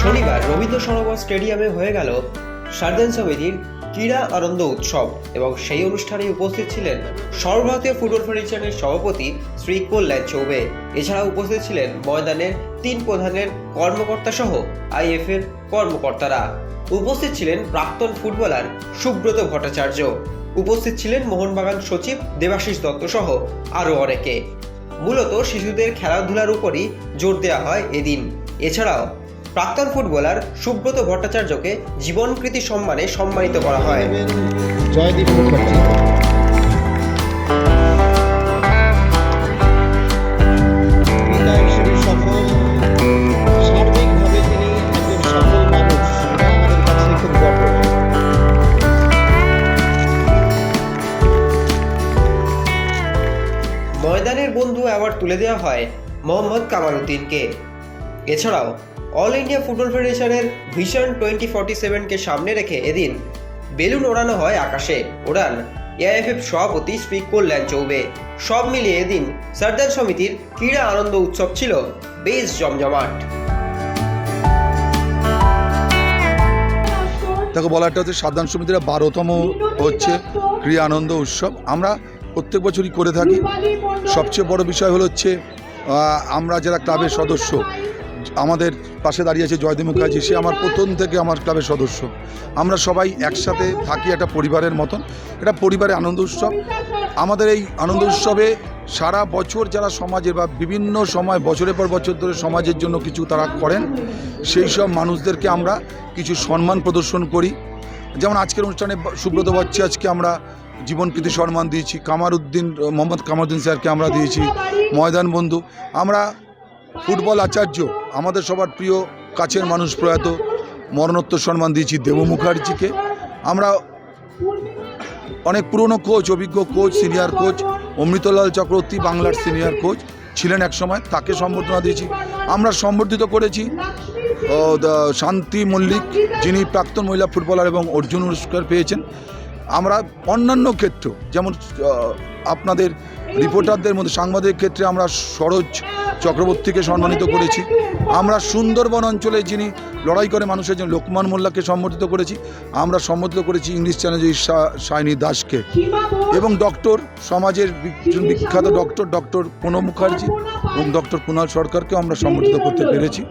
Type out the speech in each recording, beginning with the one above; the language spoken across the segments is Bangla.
শনিবার রবীন্দ্র সরোবর স্টেডিয়ামে হয়ে গেল সার্দেন সমিতির ক্রীড়া আনন্দ উৎসব এবং সেই অনুষ্ঠানে উপস্থিত ছিলেন সর্বভারতীয় ফুটবল ফেডারেশনের সভাপতি শ্রী কল্যাণ চৌবে। এছাড়া উপস্থিত ছিলেন ময়দানের তিন প্রধানের কর্মকর্তা সহ আইএফের কর্মকর্তারা। উপস্থিত ছিলেন প্রাক্তন ফুটবলার সুব্রত ভট্টাচার্য। উপস্থিত ছিলেন মোহনবাগান সচিব দেবাশিস দত্ত সহ আরও অনেকে। মূলত শিশুদের খেলাধুলার উপরই জোর দেওয়া হয় এদিন। এছাড়াও প্রাক্তন ফুটবলার সুব্রত ভট্টাচার্যকে জীবনকৃতি সম্মানে সম্মানিত করা হয়। জয়দীপ ময়দানের বন্ধু অ্যাওয়ার্ড তুলে দেওয়া হয় মোহাম্মদ কামালউদ্দিনকে এছাড়াও অল ইন্ডিয়া ফুটবল ফেডারেশনের ভিশন টোয়েন্টি ফর্টি সেভেনকে সামনে রেখে এদিন বেলুন ওড়ানো হয় আকাশে। ওড়ান এআইএফএফ সভাপতি শ্রী কল্যাণ চৌবে। সব মিলিয়ে এদিন সর্দার সমিতির ক্রীড়া আনন্দ উৎসব ছিল বেশ জমজমাট। দেখো বলাটা হচ্ছে সাধারণ সমিতির বারোতম হচ্ছে ক্রিয়া আনন্দ উৎসব। আমরা প্রত্যেক বছরই করে থাকি। সবচেয়ে বড় বিষয় হলো হচ্ছে আমরা যারা ক্লাবের সদস্য, আমাদের পাশে দাঁড়িয়ে আছে জয়দীপ মুখার্জি। সে আমার প্রথম থেকে আমার ক্লাবের সদস্য। আমরা সবাই একসাথে থাকি একটা পরিবারের মতন। এটা পরিবারের আনন্দ উৎসব। আমাদের এই আনন্দ উৎসবে সারা বছর যারা সমাজে বা বিভিন্ন সময়, বছরের পর বছর ধরে সমাজের জন্য কিছু তারা করেন, সেই সব মানুষদেরকে আমরা কিছু সম্মান প্রদর্শন করি। যেমন আজকের অনুষ্ঠানে সুব্রত বচ্চে, আজকে আমরা জীবনকৃতি সম্মান দিয়েছি। কামারউদ্দিন, মোহাম্মদ কামারউদ্দিন স্যারকে আমরা দিয়েছি। ময়দান বন্ধু। আমরা ফুটবল আচার্য, আমাদের সবার প্রিয় কাছের মানুষ প্রয়াত মরণোত্তর সম্মান দিয়েছি দেব মুখার্জিকে। আমরা অনেক পুরনো কোচ অভিজ্ঞ coach senior coach Amritlal Chakraborty, বাংলার সিনিয়র কোচ ছিলেন এক সময়, তাকে সম্বর্ধনা দিয়েছি। আমরা সম্বর্ধিত করেছি শান্তি মল্লিক, যিনি প্রাক্তন মহিলা ফুটবলার এবং অর্জুন পুরস্কার পেয়েছেন। আমরা অন্যান্য ক্ষেত্র, যেমন আপনাদের রিপোর্টারদের মধ্যে, সাংবাদিক ক্ষেত্রে আমরা সরোজ চক্রবর্তীকে সম্মানিত করেছি। আমরা সুন্দরবন অঞ্চলে যিনি লড়াই করে মানুষের জন্য লোকমান মোল্লাকে সম্বোধিত করেছি, আমরা সম্বোধিত করেছি ইংলিশ চ্যানেলের সায়নী দাসকে। এবং ডক্টর সমাজের বিখ্যাত ডক্টর ডক্টর প্রণব মুখার্জি এবং ডক্টর কুণাল সরকারকেও আমরা সম্বোধিত করতে পেরেছি।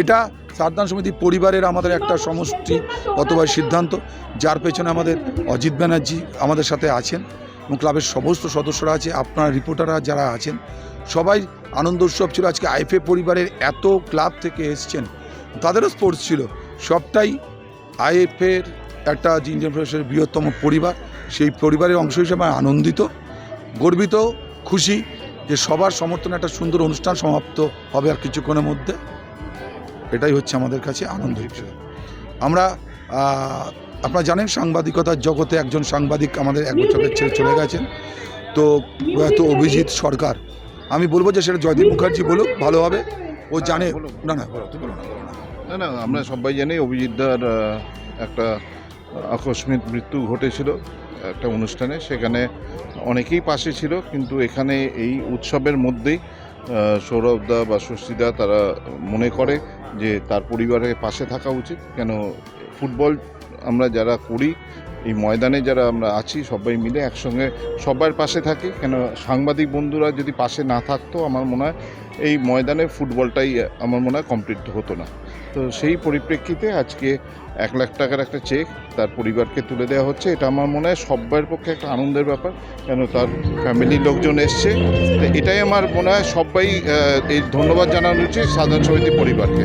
এটা সারদান সমিতি পরিবারের আমাদের একটা সমষ্টি অথবা সিদ্ধান্ত, যার পেছনে আমাদের অজিত ব্যানার্জি আমাদের সাথে আছেন এবং ক্লাবের সমস্ত সদস্যরা আছে, আপনারা রিপোর্টাররা যারা আছেন, সবাই আনন্দ উৎসব ছিল। আজকে আইফে পরিবারের এত ক্লাব থেকে এসছেন। তাদেরও স্পোর্টস ছিল। সবটাই আইএফের একটা ইন্ডিয়ান ফেডারেশনের বৃহত্তম পরিবার। সেই পরিবারের অংশ হিসেবে আনন্দিত, গর্বিত, খুশি যে সবার সমর্থনে একটা সুন্দর অনুষ্ঠান সমাপ্ত হবে আর কিছুক্ষণের মধ্যে। এটাই হচ্ছে আমাদের কাছে আনন্দ বিষয় আমরা আপনারা জানেন সাংবাদিকতার জগতে একজন সাংবাদিক আমাদের এক বছরের ছেড়ে চলে গেছেন। তো প্রয়াত অভিজিৎ সরকার আমি বলব যে সেটা জয়দীপ মুখার্জি বলুক ভালো হবে। ও জানে। না না। না, না। আমরা সবাই জানি অভিজিৎদার দার একটা আকস্মিক মৃত্যু ঘটেছিল একটা অনুষ্ঠানে। সেখানে অনেকেই পাশে ছিল কিন্তু এখানে এই উৎসবের মধ্যেই সৌরভ সৌরভদা বা ষষ্ঠীদা তারা মনে করে যে তার পরিবারের পাশে থাকা উচিত। কেন, ফুটবল আমরা যারা করি, এই ময়দানে যারা আমরা আছি, সবাই মিলে একসঙ্গে সবার পাশে থাকি। কেন, সাংবাদিক বন্ধুরা যদি পাশে না থাকতো, আমার মনে হয় এই ময়দানে ফুটবলটাই আমার মনে হয় কমপ্লিট হতো না। তো সেই পরিপ্রেক্ষিতে আজকে এক লাখ টাকার একটা চেক তার পরিবারকে তুলে দেওয়া হচ্ছে। এটা আমার মনে হয় সবার পক্ষে একটা আনন্দের ব্যাপার, কেন তার ফ্যামিলির লোকজন এসছে। এটাই আমার মনে হয় সবাই এই ধন্যবাদ জানানো উচিত সাধারণ সমিতি পরিবারকে।